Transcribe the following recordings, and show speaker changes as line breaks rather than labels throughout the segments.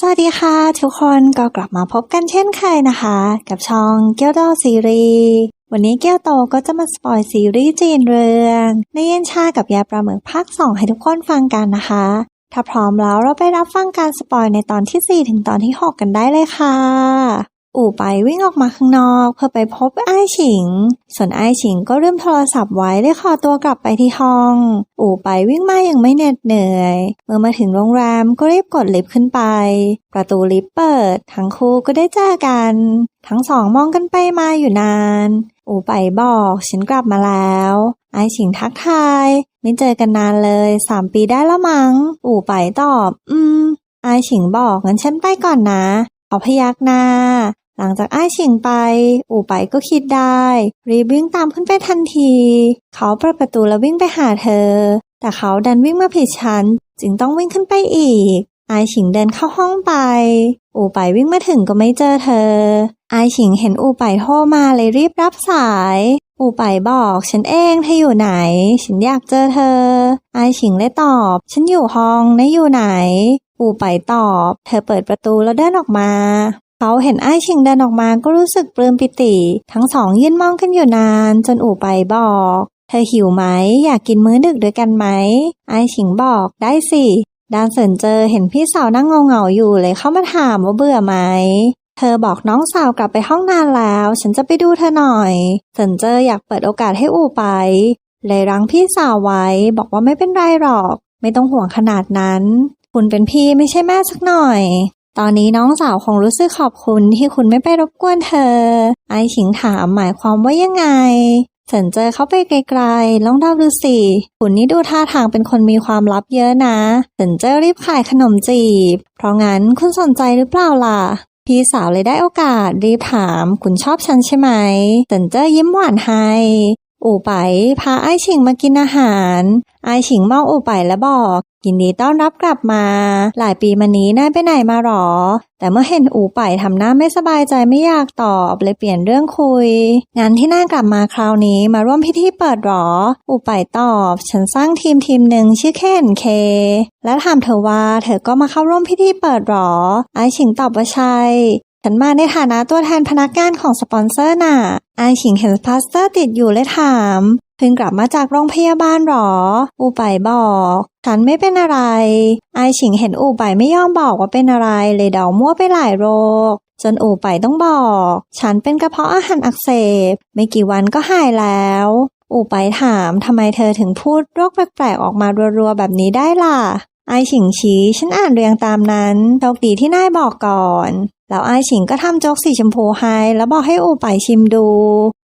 สวัสดีค่ะ ทุกคนก็กลับมาพบกันเช่นเคยนะคะ กับช่องเกียวโตซีรีส์วันนี้เกียวโตก็จะมาสปอยซีรีส์จีนเรื่องในเย็นชากับยาปลาหมึกภาคสองให้ทุกคนฟังกันนะคะ ถ้าพร้อมแล้วเราไปรับฟังการสปอยในตอนที่ 4 ถึงตอนที่ 6 กันได้เลยค่ะ อู่ไปวิ่งออกมาข้างนอกเพื่อไปพบไอ้ฉิง ส่วนไอ้ฉิงก็ลืมโทรศัพท์ไว้เลยขอตัวกลับไปที่ห้อง อู่ไปวิ่งมาอย่างไม่เหน็ดเหนื่อย เมื่อมาถึงโรงแรมก็รีบกดลิฟต์ขึ้นไป ประตูลิฟต์เปิด ทั้งคู่ก็ได้เจอกัน ทั้งสองมองกันไปมาอยู่นาน อู่ไปบอกฉันกลับมาแล้วไอ้ฉิงทักทาย ไม่เจอกันนานเลยสามปีได้แล้วมั้ง อู่ไปตอบ อืมไอ้ฉิงบอกงั้นฉันไปก่อนนะ เขาพยักหน้า หลังจากไอ้ายฉิงไป อู่ไปก็คิดได้ รีบวิ่งตามขึ้นไปทันที เขาเปิดประตูแล้ววิ่งไปหาเธอ แต่เขาดันวิ่งมาผิดชั้น จึงต้องวิ่งขึ้นไปอีกไอายฉิงเดินเข้าห้องไป อู่ไปวิ่งมาถึงก็ไม่เจอเธอไอายฉิงเห็นอู่ไปโทรมาเลยรีบรับสาย อู่ไปบอกฉันเองเธออยู่ไหน ฉันอยากเจอเธอไอายฉิงเลยตอบ ฉันอยู่ห้องนายอยู่ไหน อู่ไปตอบ เธอเปิดประตูแล้วเดินออกมา เขาเห็นไอ้ชิงเดินออกมาก็รู้สึกปลื้มปิติ ทั้งสองยืนมองกันอยู่นาน จนอู่ไปบอก เธอหิวไหม อยากกินมื้อดึกด้วยกันไหม ไอ้ชิงบอกได้สิดานเสินเจอเห็นพี่สาวนั่งเงาๆอยู่เลยเข้ามาถามว่าเบื่อไหมเธอบอกน้องสาวกลับไปห้องนานแล้ว ฉันจะไปดูเธอหน่อยเสินเจออยากเปิดโอกาสให้อู่ไป เลยรั้งพี่สาวไว้ บอกว่าไม่เป็นไรหรอก ไม่ต้องห่วงขนาดนั้น คุณเป็นพี่ไม่ใช่แม่สักหน่อย ตอนนี้น้องสาวคงรู้สึกขอบคุณที่คุณไม่ไปรบกวนเธอ ไอฉิงถามหมายความว่ายังไงเสินเจอเขาไปไกลๆลองเดาดูสิคุณนี่ดูท่าทางเป็นคนมีความลับเยอะนะเสินเจอรีบขายขนมจีบ เพราะงั้นคุณสนใจหรือเปล่าล่ะ พี่สาวเลยได้โอกาสรีบถาม คุณชอบฉันใช่ไหมเสินเจอยิ้มหวานให้อู่ไปพาไอ้ฉิงมากินอาหาร ไอ้ฉิงมองอู่ไปแล้วบอก ยินดีต้อนรับกลับมา หลายปีมานี้นายไปไหนมาหรอ แต่เมื่อเห็นอู่ไปทำหน้าไม่สบายใจไม่อยากตอบเลยเปลี่ยนเรื่องคุย งานที่น่ากลับมาคราวนี้มาร่วมพิธีเปิดหรอ อู่ไปตอบ ฉันสร้างทีมทีมหนึ่งชื่อเคนเค และถามเธอว่าเธอก็มาเข้าร่วมพิธีเปิดหรอ ไอ้ฉิงตอบว่าใช่ฉันมาในฐานะตัวแทนพนักงานของสปอนเซอร์น่ะไอฉิงเห็นพลาสเตอร์ติดอยู่เลยถาม เพิ่งกลับมาจากโรงพยาบาลหรอ อูไปบอก ฉันไม่เป็นอะไร ไอฉิงเห็นอูไปไม่ยอมบอกว่าเป็นอะไรเลยเดามั่วไปหลายโรค จนอูไปต้องบอก ฉันเป็นกระเพาะอาหารอักเสบ ไม่กี่วันก็หายแล้ว อูไปถามทำไมเธอถึงพูดโรคแปลกๆออกมารัวๆแบบนี้ได้ล่ะ ไอฉิงชี้ฉันอ่านเรียงตามนั้นโชคดีที่นายบอกก่อน แล้วไอฉิงก็ทำโจ๊กสีชมพูให้แล้วบอกให้อูไปชิมดู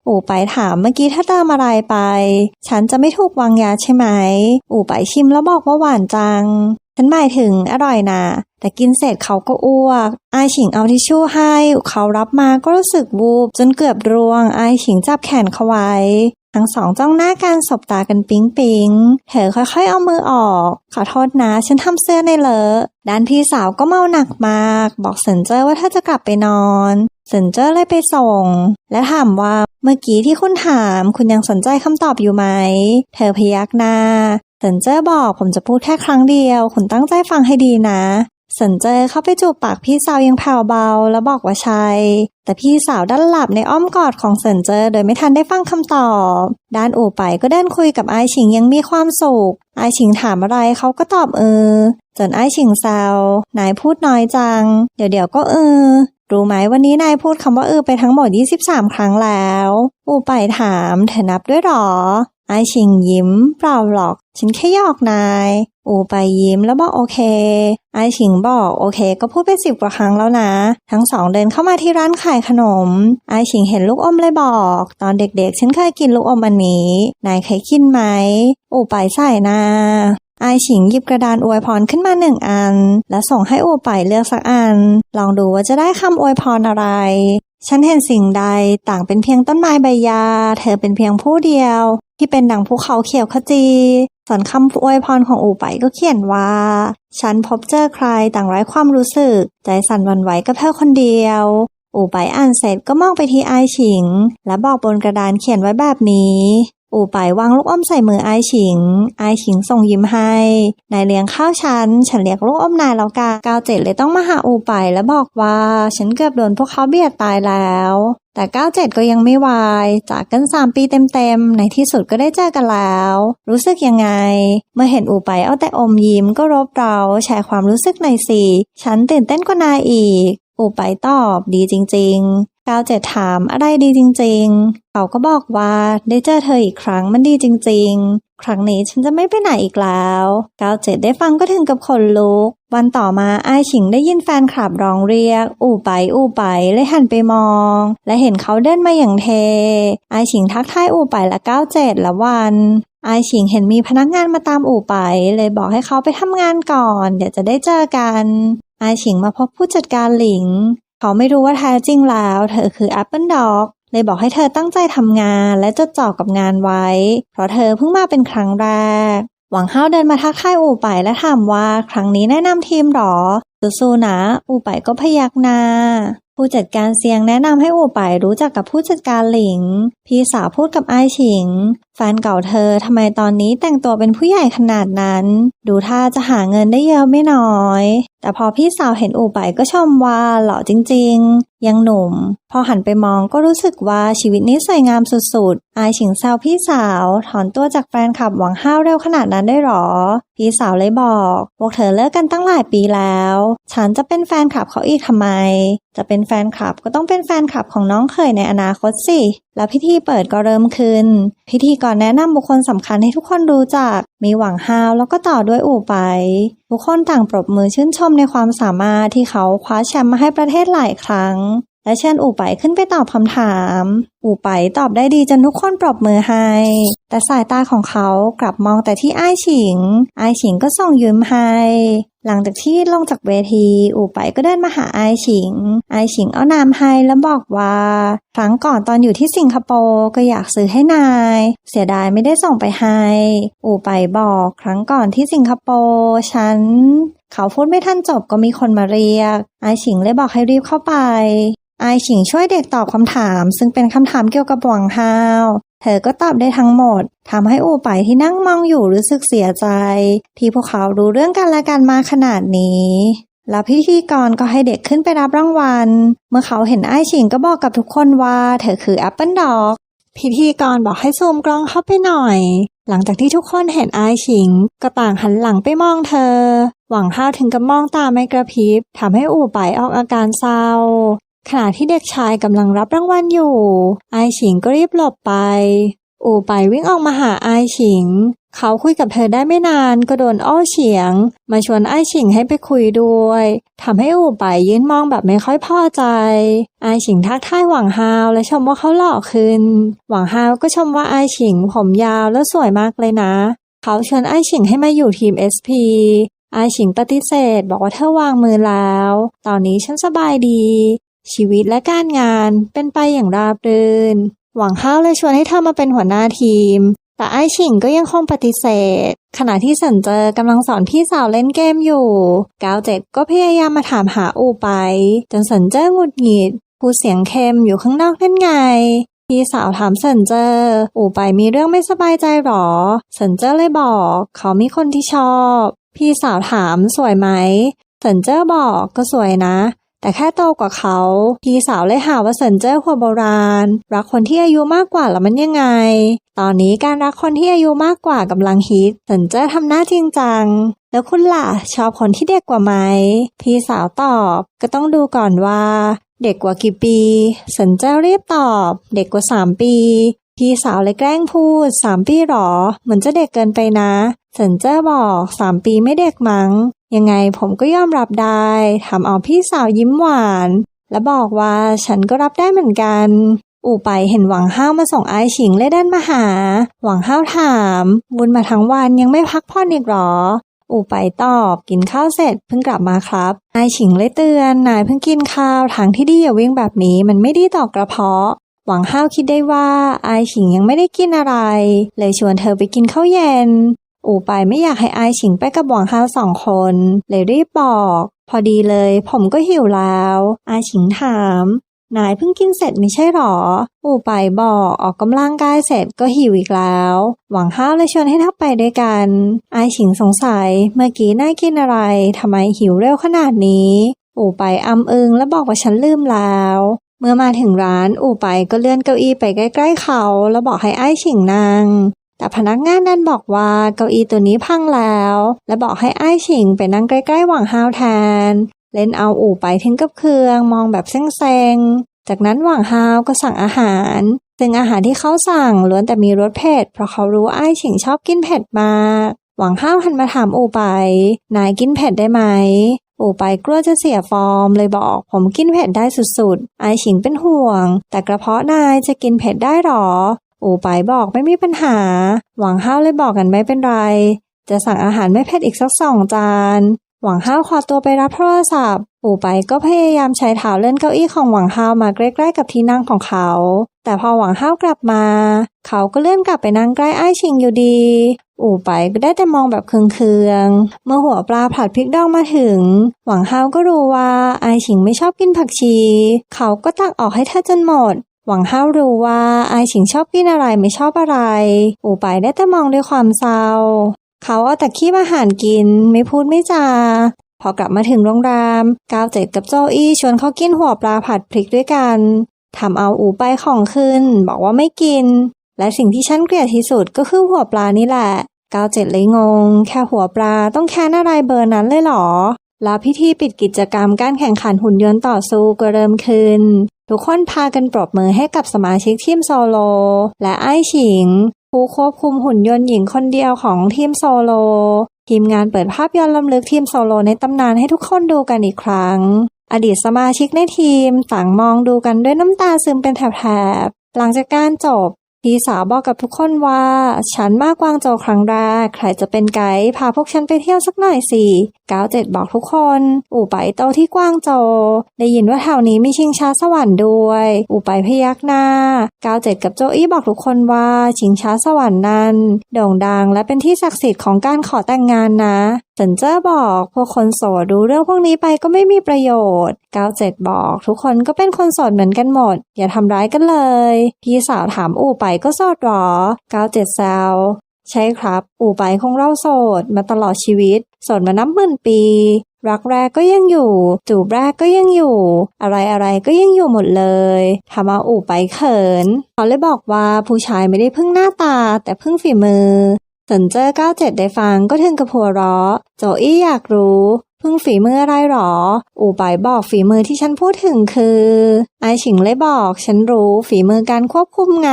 อูไปถามเมื่อกี้ถ้าติมอะไรไป ฉันจะไม่ถูกวางยาใช่ไหม อูไปชิมแล้วบอกว่าหวานจัง ฉันหมายถึงอร่อยนะ แต่กินเสร็จเขาก็อ้วกไอายฉิงเอาทิชชู่ให้ เขารับมาก็รู้สึกวูบจนเกือบร่วงไอายฉิงจับแขนเขาไว้ ทั้งสองจ้องหน้ากันสบตากันปิ๊งปิงเธอค่อยๆเอามือออก ขอโทษนะ ฉันทำเสื้อในเลอะด้านพี่สาวก็เมาหนักมาก บอกเซนเจอร์ว่าถ้าจะกลับไปนอน เซินเจอร์เลยไปส่ง และถามว่าเมื่อกี้ที่คุณถามคุณยังสนใจคำตอบอยู่ไหม เธอพยักหน้าเซินเจอร์บอกผมจะพูดแค่ครั้งเดียว คุณตั้งใจฟังให้ดีนะเซินเจอร์เข้าไปจูบปากพี่สาวยังแผ่วเบาแล้วบอกว่าใช่แต่พี่สาวด้านหลับในอ้อมกอดของเซินเจอร์ โดยไม่ทันได้ฟังคำตอบ ด้านอู่ไปก็เดินคุยกับไอชิงยังมีความสุขไอชิงถามอะไรเขาก็ตอบเออจนไอชิงแซวนายพูดน้อยจัง เดี๋ยวเดี๋ยวก็เออ รู้ไหมวันนี้นายพูดคำว่าเออไปทั้งหมด 23 ครั้งแล้ว อูไปถามเธอนับด้วยหรอ ไอชิงยิ้ม เปล่าหรอก ฉันแค่ยอกนาย อูไปยิ้มแล้วบอกโอเค ไอชิงบอกโอเค ก็พูดไปสิบกว่าครั้งแล้วนะ ทั้งสองเดินเข้ามาที่ร้านขายขนม ไอชิงเห็นลูกอมเลยบอก ตอนเด็กๆ ฉันเคยกินลูกอมอันนี้ นายเคยกินไหม อูไปใส่นา ไอชิงหยิบกระดานอวยพรขึ้นมาหนึ่งอัน และส่งให้อูไปเลือกสักอัน ลองดูว่าจะได้คำอวยพรอะไร ฉันเห็นสิ่งใดต่างเป็นเพียงต้นไม้ใบหญ้าเธอเป็นเพียงผู้เดียว ที่เป็นดังภูเขาเขียวขจีส่วนคำอวยพรของอูไปก็เขียนว่า ฉันพบเจอใครต่างไร้ความรู้สึก ใจสั่นหวันไหวกับเธอคนเดียว อูไปอ่านเสร็จก็มองไปที่ไอายฉิง และบอกบนกระดานเขียนไว้แบบนี้ อู่ไปวางลูกอมใส่มือไอายฉิง ไอายฉิงส่งยิ้มให้ นายเลี้ยงข้าวฉัน ฉันเรียกลูกอมนายแล้วกันก้าวเจ็ดเลยต้องมาหาอู่ไปแล้วบอกว่า ฉันเกือบโดนพวกเขาเบียดตายแล้ว แต่ก้าวเจ็ดก็ยังไม่วาย จากกันสามปีเต็มๆ ในที่สุดก็ได้เจอกันแล้ว รู้สึกยังไง เมื่อเห็นอู่ไปเอาแต่อมยิ้มก็รบเราแชร์ความรู้สึกหน่อยสิ ฉันตื่นเต้นกว่านายอีก อู่ไปตอบดีจริง ๆ ก้าวเจ็ดถามอะไรดีจริง ๆ เขาก็บอกว่าได้เจอเธออีกครั้งมันดีจริง ๆ ครั้งนี้ฉันจะไม่ไปไหนอีกแล้วก้าวเจ็ดได้ฟังก็ถึงกับขนลุก วันต่อมาไอายฉิงได้ยินแฟนคลับร้องเรียก อู่ไปอู่ไปเลยหันไปมอง และเห็นเขาเดินมาอย่างเทไอายฉิงทักทายอู่ไปละก้าวเจ็ดละวันไอายฉิงเห็นมีพนักงานมาตามอู่ไป เลยบอกให้เขาไปทำงานก่อน เดี๋ยวจะได้เจอกัน ไอายฉิงมาพบผู้จัดการหลิง เขาไม่รู้ว่าแท้จริงแล้ว เธอคือ Apple Dog เลยบอกให้เธอตั้งใจทำงานและจดจ่อกับงานไว้ เพราะเธอเพิ่งมาเป็นครั้งแรก หวังเฮาเดินมาทักทายอู่ไปและถามว่าครั้งนี้แนะนำทีมหรอสู้ๆนะ อู่ไปก็พยักหน้าผู้จัดการเซียงแนะนำให้อู่ไปรู้จักกับผู้จัดการหลิง พี่สาวพูดกับไอายฉิง แฟนเก่าเธอทำไมตอนนี้แต่งตัวเป็นผู้ใหญ่ขนาดนั้น ดูท่าจะหาเงินได้เยอะไม่น้อย แต่พอพี่สาวเห็นอู่ไปก็ชมว่าหล่อจริงๆ ยังหนุ่ม พอหันไปมองก็รู้สึกว่าชีวิตนี้สวยงามสุดๆ อายฉิงแซวพี่สาว ถอนตัวจากแฟนคลับหวังห้าวเร็วขนาดนั้นได้หรอ พี่สาวเลยบอกพวกเธอเลิกกันตั้งหลายปีแล้ว ฉันจะเป็นแฟนคลับเขาอีกทำไม จะเป็นแฟนคลับก็ต้องเป็นแฟนคลับของน้องเคยในอนาคตสิ แล้วพิธีเปิดก็เริ่มขึ้น พิธีก่อนแนะนำบุคคลสำคัญให้ทุกคนรู้จัก มีหวังฮาวแล้วก็ต่อด้วยอู่ไป ทุกคนต่างปรบมือชื่นชมในความสามารถที่เขาคว้าแชมป์มาให้ประเทศหลายครั้ง และเชิญอู่ไปขึ้นไปตอบคำถาม อู่ไปตอบได้ดีจนทุกคนปรบมือให้ แต่สายตาของเขากลับมองแต่ที่อ้ายฉิง อ้ายฉิงก็ส่งยิ้มให้ หลังจากที่ลงจากเวที อู่ไปก็เดินมาหาไอฉิง ไอฉิงเอาน้ำให้แล้วบอกว่าครั้งก่อนตอนอยู่ที่สิงคโปร์ก็อยากซื้อให้นาย เสียดายไม่ได้ส่งไปให้ อู่ไปบอกครั้งก่อนที่สิงคโปร์ฉัน เขาพูดไม่ทันจบก็มีคนมาเรียก ไอฉิงเลยบอกให้รีบเข้าไปไอฉิงช่วยเด็กตอบคำถาม ซึ่งเป็นคำถามเกี่ยวกับหวังฮาว เธอก็ตอบได้ทั้งหมดทำให้อู่ไปที่นั่งมองอยู่รู้สึกเสียใจ ที่พวกเขารู้เรื่องกันและกันมาขนาดนี้แล้วพิธีกรก็ให้เด็กขึ้นไปรับรางวัล เมื่อเขาเห็นไอ้ฉิงก็บอกกับทุกคนว่าเธอคือ Apple Dog พิธีกรบอกให้ซูมกล้องเข้าไปหน่อย หลังจากที่ทุกคนเห็นไอ้ฉิง ก็ต่างหันหลังไปมองเธอ หวังห้าวถึงกับมองตาไม่กระพริบทำให้อู่ไปออกอาการเศร้า ขณะที่เด็กชายกำลังรับรางวัลอยู่ ไอายฉิงก็รีบหลบไป อู่ไปวิ่งออกมาหาไอายฉิง เขาคุยกับเธอได้ไม่นานก็โดนอ้อเฉียง มาชวนไอายฉิงให้ไปคุยด้วยทำให้อู่ไปยืนมองแบบไม่ค่อยพอใจ ไอายฉิงทักทายหวังฮาวและชมว่าเขาหล่อขึ้น หวังฮาวก็ชมว่าไอายฉิงผมยาวและสวยมากเลยนะ เขาชวนไอายฉิงให้มาอยู่ทีม SP ไอายฉิงปฏิเสธบอกว่าเธอวางมือแล้ว ตอนนี้ฉันสบายดี ชีวิตและการงานเป็นไปอย่างราบรื่น หวังห้าวเลยชวนให้เธอมาเป็นหัวหน้าทีม แต่ไอ้ฉิงก็ยังคงปฏิเสธ ขณะที่สันเจอกำลังสอนพี่สาวเล่นเกมอยู่กาวเจ็ดก็พยายามมาถามหาอูไป จนสันเจอหงุดหงิดพูดเสียงเค็มอยู่ข้างนอกนั่นไงพี่สาวถามสันเจอ อูไปมีเรื่องไม่สบายใจหรอ สันเจอเลยบอก เขามีคนที่ชอบ พี่สาวถามสวยไหม สันเจอบอกก็สวยนะ แต่แค่โตกว่าเขา พี่สาวเลยหาว่าเซินเจ้อหัวโบราณ รักคนที่อายุมากกว่าแล้วมันยังไง ตอนนี้การรักคนที่อายุมากกว่ากำลังฮิตเซินเจ้อทำหน้าจริงจังแล้วคุณล่ะ ชอบคนที่เด็กกว่าไหม พี่สาวตอบ ก็ต้องดูก่อนว่า เด็กกว่ากี่ปีเซินเจิ้อรีบตอบ เด็กกว่าสามปี พี่สาวเลยแกล้งพูดสามปีหรอ เหมือนจะเด็กเกินไปนะเซินเจิ้อบอกสามปีไม่เด็กมั้ง ยังไงผมก็ยอมรับได้ทำเอาพี่สาวยิ้มหวาน และบอกว่าฉันก็รับได้เหมือนกัน อู่ไปเห็นหวังห้าวมาส่งไอายฉิงเลยเดินมาหา หวังห้าวถามบุญมาทั้งวันยังไม่พักผ่อนอีกหรอ อู่ไปตอบกินข้าวเสร็จเพิ่งกลับมาครับไอายฉิงเลยเตือนนายเพิ่งกินข้าวทางที่ดีอย่าวิ่งแบบนี้มันไม่ดีต่อกระเพาะหวังห้าวคิดได้ว่าไอายฉิงยังไม่ได้กินอะไร เลยชวนเธอไปกินข้าวเย็น อู่ไปไม่อยากให้อายฉิงไปกับหวังฮาวสองคน เลยรีบบอก พอดีเลย ผมก็หิวแล้ว อายฉิงถาม นายเพิ่งกินเสร็จไม่ใช่หรอ อู่ไปบอกออกกำลังกายเสร็จก็หิวอีกแล้ว หวังห้าวเลยชวนให้ทักไปด้วยกัน อายฉิงสงสัยเมื่อกี้นายกินอะไรทำไมหิวเร็วขนาดนี้ อู่ไปอำอึงและบอกว่าฉันลืมแล้วเมื่อมาถึงร้านอู่ไปก็เลื่อนเก้าอี้ไปใกล้ ๆเขา แล้วบอกให้ไอ้ายฉิงนั่ง แต่พนักงานนั้นบอกว่าเก้าอี้ตัวนี้พังแล้ว และบอกให้อ้ายฉิงไปนั่งใกล้ๆหวังฮาวแทน เล่นเอาอู่ไปถึงกับเครื่องมองแบบเซ็งๆ จากนั้นหวังฮาวก็สั่งอาหาร ซึ่งอาหารที่เขาสั่งล้วนแต่มีรสเผ็ดเพราะเขารู้อ้ายฉิงชอบกินเผ็ดมากหวังห้าวหันมาถามอู่ไป นายกินเผ็ดได้ไหม อู่ไปกลัวจะเสียฟอร์มเลยบอกผมกินเผ็ดได้สุดๆ ไอายฉิงเป็นห่วง แต่กระเพาะนายจะกินเผ็ดได้หรอ อูไปบอกไม่มีปัญหา หวังห้าวเลยบอกกันไม่เป็นไร จะสั่งอาหารไม่เผ็ดอีกสักสองจาน หวังห้าวขอตัวไปรับโทรศัพท์ อูไปก็พยายามใช้เท้าเลื่อนเก้าอี้ของหวังห้าวมาใกล้ๆกับที่นั่งของเขา แต่พอหวังห้าวกลับมา เขาก็เลื่อนกลับไปนั่งใกล้ไอ้ชิงอยู่ดี อูไปก็ได้แต่มองแบบเคืองๆ เมื่อหัวปลาผัดพริกดองมาถึง หวังห้าวก็รู้ว่าไอายฉิงไม่ชอบกินผักชี เขาก็ตักออกให้เธอจนหมด หวังห้าวรู้ว่าไอายฉิงชอบกินอะไรไม่ชอบอะไร อู่ไปได้แต่มองด้วยความเศร้า เขาเอาแต่ขี้อาหารกินไม่พูดไม่จา พอกลับมาถึงโรงแรมก้าวเจ็ดกับโจอี้ชวนเขากินหัวปลาผัดพริกด้วยกันทำเอาอู่ไปของขึ้น บอกว่าไม่กิน และสิ่งที่ฉันเกลียดที่สุดก็คือหัวปลานี่แหละก้าวเจ็ดเลยงง แค่หัวปลาต้องแค้นอะไรเบอร์นั้นเลยเหรอ แล้วพิธีปิดกิจกรรมการแข่งขันหุ่นยนต์ต่อสู้ก็เริ่มขึ้น ทุกคนพากันปรบมือให้กับสมาชิกทีมโซโล และไอ้ฉิง ผู้ควบคุมหุ่นยนต์หญิงคนเดียวของทีมโซโล ทีมงานเปิดภาพย้อนลำลึกทีมโซโลในตำนานให้ทุกคนดูกันอีกครั้ง อดีตสมาชิกในทีมต่างมองดูกันด้วยน้ำตาซึมเป็นแถบๆหลังจากการจบ พี่สาวบอกกับทุกคนว่า ฉันมากวางโจครั้งแรก ใครจะเป็นไกด์พาพวกฉันไปเที่ยวสักหน่อยสิก้าวเจ็ดบอกทุกคน อู่ไปโตที่กวางโจ ได้ยินว่าแถวนี้มีชิงช้าสวรรค์ด้วย อู่ไปพยักหน้าก้าวเจ็ดกับโจอี้บอกทุกคนว่าชิงช้าสวรรค์นั้น โด่งดังและเป็นที่ศักดิ์สิทธิ์ของการขอแต่งงานนะเซนเจอร์บอกพวกคนโสดดูเรื่องพวกนี้ไปก็ไม่มีประโยชน์ก้าวเจ็ดบอกทุกคนก็เป็นคนโสดเหมือนกันหมด อย่าทำร้ายกันเลย พี่สาวถามอู่ไปก็โสดหรอก้าวเจ็ดแซวใช่ครับ อู่ไปของเราโสดมาตลอดชีวิต โสดมานับหมื่นปี รักแรกก็ยังอยู่ จูบแรกก็ยังอยู่ อะไรอะไรก็ยังอยู่หมดเลยทำเอาอู่ไปเขิน เขาเลยบอกว่าผู้ชายไม่ได้พึ่งหน้าตาแต่พึ่งฝีมือ สนเจอ97ได้ฟังก็ถึงกับหัวเราะโจอี้อยากรู้ พึ่งฝีมืออะไรหรอ อู่ไปบอกฝีมือที่ฉันพูดถึงคือไอฉิงเลยบอกฉันรู้ฝีมือการควบคุมไง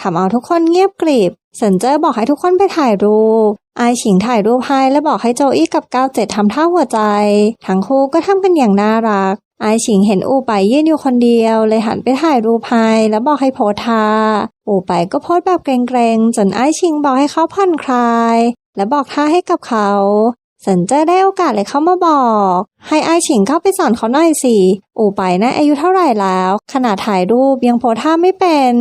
ทำเอาทุกคนเงียบกริบเซนเจอร์บอกให้ทุกคนไปถ่ายรูปไอฉิงถ่ายรูปให้และบอกให้โจอี้กับ97ทำท่าหัวใจ ทั้งคู่ก็ทำกันอย่างน่ารัก ไอฉิงเห็นอู่ไปยืนอยู่คนเดียว เลยหันไปถ่ายรูปให้แล้วบอกให้โพสท่าอู่ไปก็โพสแบบเกรงๆ จนไอชิงบอกให้เขาผ่อนคลาย และบอกท่าให้กับเขาเซินเจอได้โอกาสเลยเข้ามาบอก ให้ไอชิงเข้าไปสอนเขาหน่อยสิ อู่ไปนะอายุเท่าไหร่แล้ว ขนาดถ่ายรูปยังโพสท่าไม่เป็น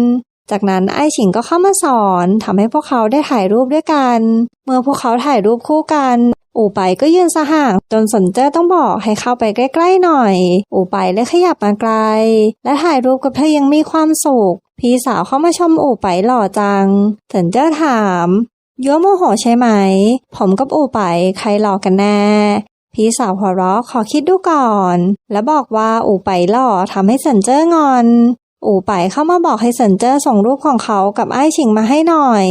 จากนั้นไอฉิงก็เข้ามาสอนทำให้พวกเขาได้ถ่ายรูปด้วยกัน เมื่อพวกเขาถ่ายรูปคู่กัน อู่ไปก็ยืนสห่างจนสนเจอต้องบอกให้เข้าไปใกล้ๆหน่อย อู่ไปเลยขยับมาไกล และถ่ายรูปกับเธอยังมีความสุข พี่สาวเข้ามาชมอู่ไปหล่อจังสนเจอถามยั่วโมโหใช่ไหม ผมกับอู่ไปใครหลอกกันแน่พี่สาวหัวเราะขอคิดดูก่อน แล้วบอกว่าอู่ไปหล่อทำให้เซินเจอร์งอน อู่ไปเข้ามาบอกให้เซินเจอร์ส่งรูปของเขากับไอ้ชิงมาให้หน่อย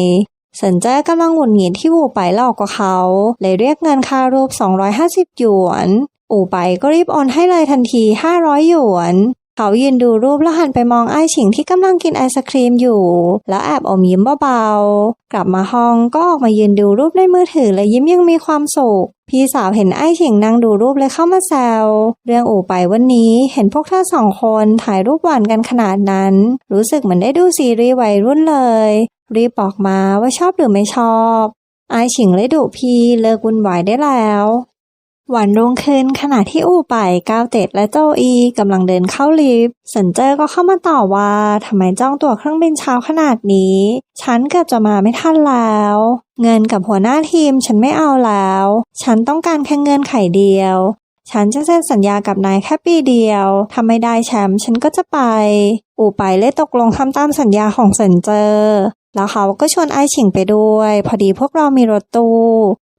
เซินเจอร์กำลังหงุดหงิดที่อู่ไปหลอกกว่าเขา เลยเรียกเงินค่ารูป 250 หยวน อู่ไปก็รีบโอนให้เลยทันที 500 หยวน เขายืนดูรูปแล้วหันไปมองไอ้ฉิงที่กำลังกินไอศครีมอยู่ แล้วแอบอมยิ้มเบาๆ กลับมาห้องก็ออกมายืนดูรูปในมือถือและยิ้มยังมีความสุขพี่สาวเห็นไอ้ฉิงนั่งดูรูปเลยเข้ามาแซว เรื่องอู่ไปวันนี้เห็นพวกเธอสองคนถ่ายรูปหวานกันขนาดนั้น รู้สึกเหมือนได้ดูซีรีส์วัยรุ่นเลย รีบบอกมาว่าชอบหรือไม่ชอบ ไอฉิงเลยดุพี่เลิกวุ่นวายได้แล้ววันรุ่งขึ้นขณะที่อู่ไปก้าวเต็ดและโจอีกำลังเดินเข้าลิฟต์สันเจอร์ก็เข้ามาต่อว่าทำไมจ้องตั๋วเครื่องบินเช้าขนาดนี้ ฉันเกือบจะมาไม่ทันแล้ว เงินกับหัวหน้าทีมฉันไม่เอาแล้ว ฉันต้องการแค่เงินไข่เดียว ฉันจะเซ็นสัญญากับนายแค่ปีเดียวถ้าไม่ได้แชมป์ฉันก็จะไป อูไปเลยตกลงทำตามสัญญาของเซินเจอ แล้วเขาก็ชวนไอ้ชิงไปด้วย พอดีพวกเรามีรถตู้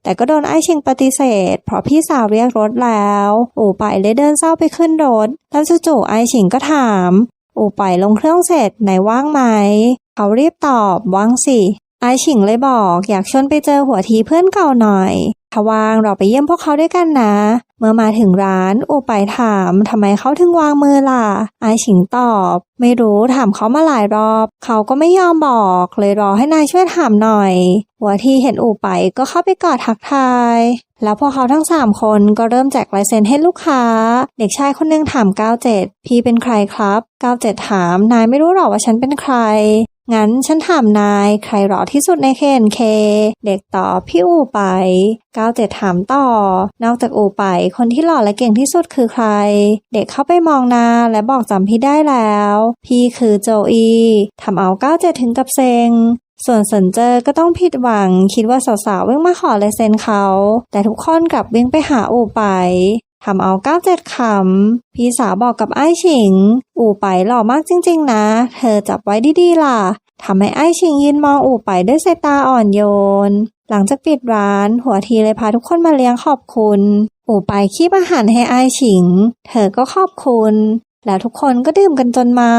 แต่ก็โดนไอ้ชิงปฏิเสธ เพราะพี่สาวเรียกรถแล้ว อูไปเลยเดินเศร้าไปขึ้นรถ แล้วจู่ๆไอ้ชิงก็ถาม อูไปลงเครื่องเสร็จไหนว่างไหม เขารีบตอบว่างสิ ไอชิงเลยบอกอยากชวนไปเจอหัวทีเพื่อนเก่าหน่อยถ้าว่างเราไปเยี่ยมพวกเขาด้วยกันนะ เมื่อมาถึงร้านอูไปถามทำไมเขาถึงวางมือล่ะ ไอชิงตอบ ไม่รู้ถามเขามาหลายรอบ เขาก็ไม่ยอมบอก เลยรอให้นายช่วยถามหน่อย หัวทีเห็นอูไปก็เข้าไปกอดทักทาย แล้วพวกเขาทั้งสามคนก็เริ่มแจกลายเซ็นให้ลูกค้า เด็กชายคนหนึงถาม 97 พี่เป็นใครครับ 97 ถาม นายไม่รู้หรอว่าฉันเป็นใคร งั้นฉันถามนายใครหล่อที่สุดในเคนเค เด็กตอบพี่อูไป97ถามต่อ นอกจากอูไปคนที่หล่อและเก่งที่สุดคือใคร เด็กเข้าไปมองนาและบอกจำพี่ได้แล้ว พี่คือโจอีทำเอา97ถึงกับเซ็งส่วนสนเจอก็ต้องผิดหวัง คิดว่าสาวๆวิ่งมาขอลายเซ็นเขา แต่ทุกคนกลับวิ่งไปหาอูไป ทำเอาก้าวเจ็ดขำ พี่สาวบอกกับไอ้ฉิง อู่ไปหล่อมากจริง ๆ นะ เธอจับไว้ดีๆล่ะทำให้ไอ้ฉิงยืนมองอู่ไปด้วยสายตาอ่อนโยน หลังจากปิดร้าน หัวทีเลยพาทุกคนมาเลี้ยงขอบคุณ อู่ไปคีบอาหารให้ไอ้ฉิง เธอก็ขอบคุณ แล้วทุกคนก็ดื่มกันจนเมา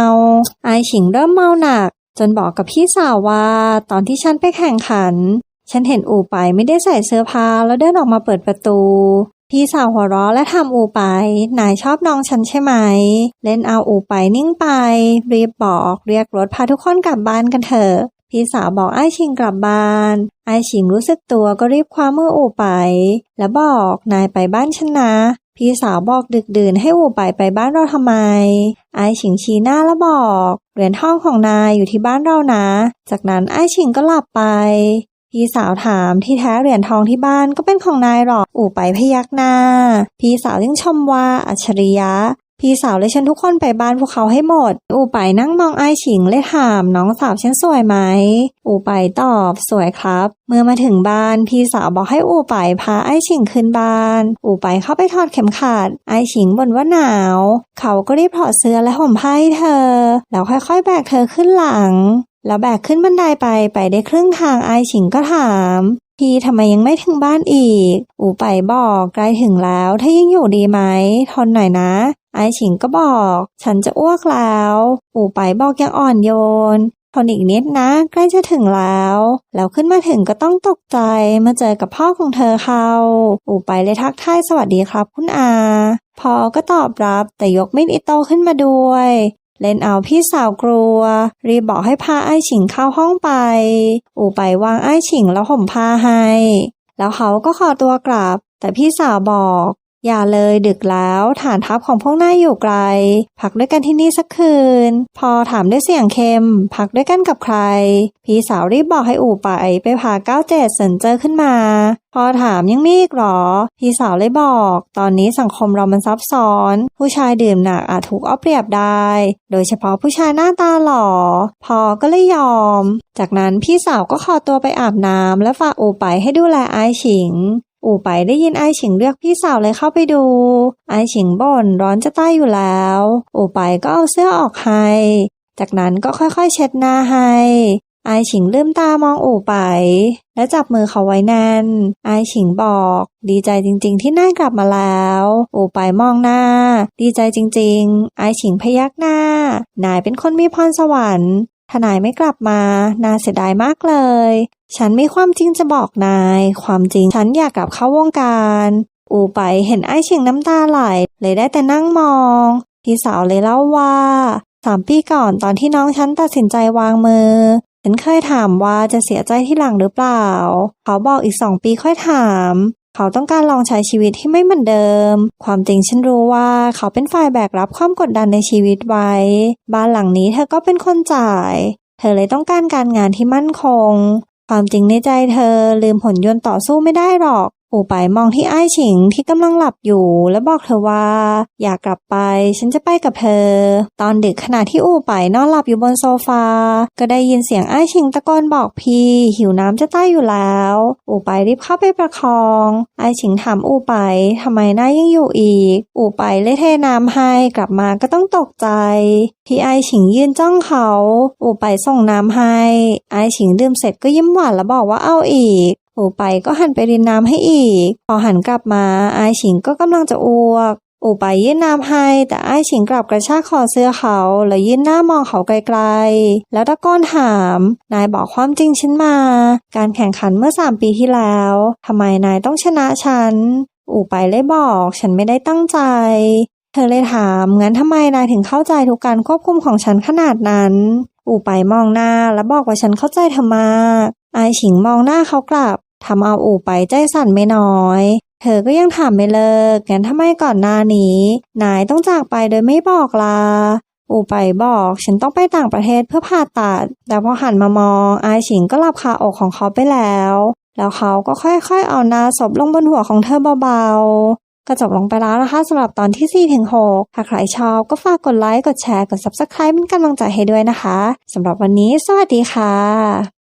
ไอ้ฉิงเริ่มเมาหนัก จนบอกกับพี่สาวว่า ตอนที่ฉันไปแข่งขัน ฉันเห็นอูไปไม่ได้ใส่เสื้อผ้าแล้วเดินออกมาเปิดประตู พี่สาวหัวเราะและทำอูไป นายชอบน้องฉันใช่ไหม เล่นเอาอูไปนิ่งไป รีบบอกเรียกรถพาทุกคนกลับบ้านกันเถอะ พี่สาวบอกไอ้ชิงกลับบ้าน ไอ้ชิงรู้สึกตัวก็รีบคว้ามืออูไป แล้วบอกนายไปบ้านฉันนะ พี่สาวบอกดึกดื่นให้อูไปไปบ้านเราทำไม ไอ้ฉิงชี้หน้าแล้วบอกเหรียญทองของนายอยู่ที่บ้านเรานะ จากนั้นไอ้ฉิงก็หลับไป พี่สาวถามที่แท้เหรียญทองที่บ้านก็เป็นของนายหรอกอู่ไปพยักหน้า พี่สาวยังชมว่าอัจฉริยะ พี่สาวเลยเชิญทุกคนไปบ้านพวกเขาให้หมด อู่ไปนั่งมองไอ้ฉิงเลยถามน้องสาวฉันสวยไหม อู่ไปตอบสวยครับ เมื่อมาถึงบ้านพี่สาวบอกให้อู่ไปพาไอ้ฉิงขึ้นบ้าน อู่ไปเข้าไปถอดเข็มขัดไอ้ฉิงบ่นว่าหนาว เขาก็รีบถอดเสื้อและห่มผ้าให้เธอ แล้วค่อยๆแบกเธอขึ้นหลัง แล้วแบกขึ้นบันไดไปไปได้ครึ่งทางไอฉิงก็ถามพี่ทำไมยังไม่ถึงบ้านอีก อูไปบอกใกล้ถึงแล้ว ถ้ายังอยู่ดีไหม ทนหน่อยนะ ไอฉิงก็บอก ฉันจะอ้วกแล้ว อูไปบอกยังอ่อนโยน ทนอีกนิดนะ ใกล้จะถึงแล้ว แล้วขึ้นมาถึงก็ต้องตกใจมื่อเจอกับพ่อของเธอเขาอูไปเลยทักทายสวัสดีครับคุณอา พอก็ตอบรับแต่ยกมีดอิโต้ขึ้นมาด้วย เล่นเอาพี่สาวกลัว รีบบอกให้พาไอ้ฉิงเข้าห้องไป อูไปวางไอ้ฉิงแล้วห่มผ้าให้ แล้วเขาก็ขอตัวกลับ แต่พี่สาวบอก อย่าเลยดึกแล้ว ฐานทัพของพวกนายอยู่ไกล พักด้วยกันที่นี่สักคืน พอถามด้วยเสียงเค็ม พักด้วยกันกับใคร พี่สาวรีบบอกให้อู่ไปไปพาเก้าเจ็ดเซินเจอขึ้นมา พอถามยังมีอีกหรอ พี่สาวเลยบอก ตอนนี้สังคมเรามันซับซ้อน ผู้ชายดื่มหนักอาจถูกเอาเปรียบได้ โดยเฉพาะผู้ชายหน้าตาหล่อ พอก็เลยยอม จากนั้นพี่สาวก็ขอตัวไปอาบน้ำและฝากอูไปให้ดูแลไอฉิง อูไปได้ยินไอฉิงเรียกพี่สาวเลยเข้าไปดู ไอฉิงบ่นร้อนจะตายอยู่แล้ว อูไปก็เอาเสื้อออกให้ จากนั้นก็ค่อยๆ เช็ดหน้าให้ไอฉิงลืมตามองอู่ไป และจับมือเขาไว้แน่นไอฉิงบอก ดีใจจริงๆ ที่นายกลับมาแล้ว อู่ไปมองหน้า ดีใจจริงๆ ไอฉิงพยักหน้า นายเป็นคนมีพรสวรรค์ ถ้านายไม่กลับมา น่าเสียดายมากเลย ฉันมีความจริงจะบอกนาย ความจริงฉันอยากกลับเข้าวงการ อูไปเห็นไอฉิงน้ำตาไหล เลยได้แต่นั่งมอง พี่สาวเลยเล่าว่าสามปีก่อนตอนที่น้องฉันตัดสินใจวางมือ ฉันเคยถามว่าจะเสียใจที่หลังหรือเปล่า เขาบอกอีกสองปีค่อยถาม เขาต้องการลองใช้ชีวิตที่ไม่เหมือนเดิม ความจริงฉันรู้ว่าเขาเป็นฝ่ายแบกรับความกดดันในชีวิตไว้ บ้านหลังนี้เธอก็เป็นคนจ่าย เธอเลยต้องการการงานที่มั่นคง ความจริงในใจเธอลืมผลยนต์ต่อสู้ไม่ได้หรอก อู่ไปมองที่ไอ้ฉิงที่กำลังหลับอยู่ และบอกเธอว่า อยากกลับไป ฉันจะไปกับเธอ ตอนดึกขณะที่อู่ไปนอนหลับอยู่บนโซฟา ก็ได้ยินเสียงไอ้ฉิงตะโกนบอกพี่ หิวน้ำจะตายอยู่แล้ว อู่ไปรีบเข้าไปประคอง ไอ้ฉิงถามอู่ไปทำไมหน้ายังอยู่อีก อู่ไปเลยเทน้ำให้กลับมาก็ต้องตกใจที่ไอ้ฉิงยืนจ้องเขา อู่ไปส่งน้ำให้ ไอ้ฉิงดื่มเสร็จก็ยิ้มหวานแล้วบอกว่าเอาอีก อูไปก็หันไปรินน้ำให้อีก พอหันกลับมาไอ้ายฉิงก็กำลังจะอ้วกอู่ไปยื่นน้ำให้ แต่ไอ้ายฉิงกลับกระชากคอเสื้อเขา แล้วยื่นหน้ามองเขาไกลๆ แล้วตะโกนถาม นายบอกความจริงฉันมา การแข่งขันเมื่อสามปีที่แล้วทำไมนายต้องชนะฉัน อู่ไปเลยบอกฉันไม่ได้ตั้งใจ เธอเลยถามงั้นทำไมนายถึงเข้าใจทุกการควบคุมของฉันขนาดนั้น อู่ไปมองหน้าแล้วบอกว่าฉันเข้าใจเธอมากไอายฉิงมองหน้าเขากลับ ทำเอาอู่ไปใจสั่นไม่น้อย เธอก็ยังถามไม่เลิกงั้นทำไมก่อนหน้านี้ นายต้องจากไปโดยไม่บอกลาอู่ไปบอกฉันต้องไปต่างประเทศเพื่อผ่าตัด แต่พอหันมามองไอายฉิงก็หลับคาอกของเขาไปแล้ว แล้วเขาก็ค่อยๆเอาหน้าศพลงบนหัวของเธอเบาๆ ก็จบลงไปแล้วนะคะสำหรับตอนที่ 4 ถึง 6 ถ้าใครชอบก็ฝากกดไลค์ กดแชร์ กด Subscribe เป็นกำลังใจให้ด้วยนะคะสำหรับวันนี้ สวัสดีค่ะ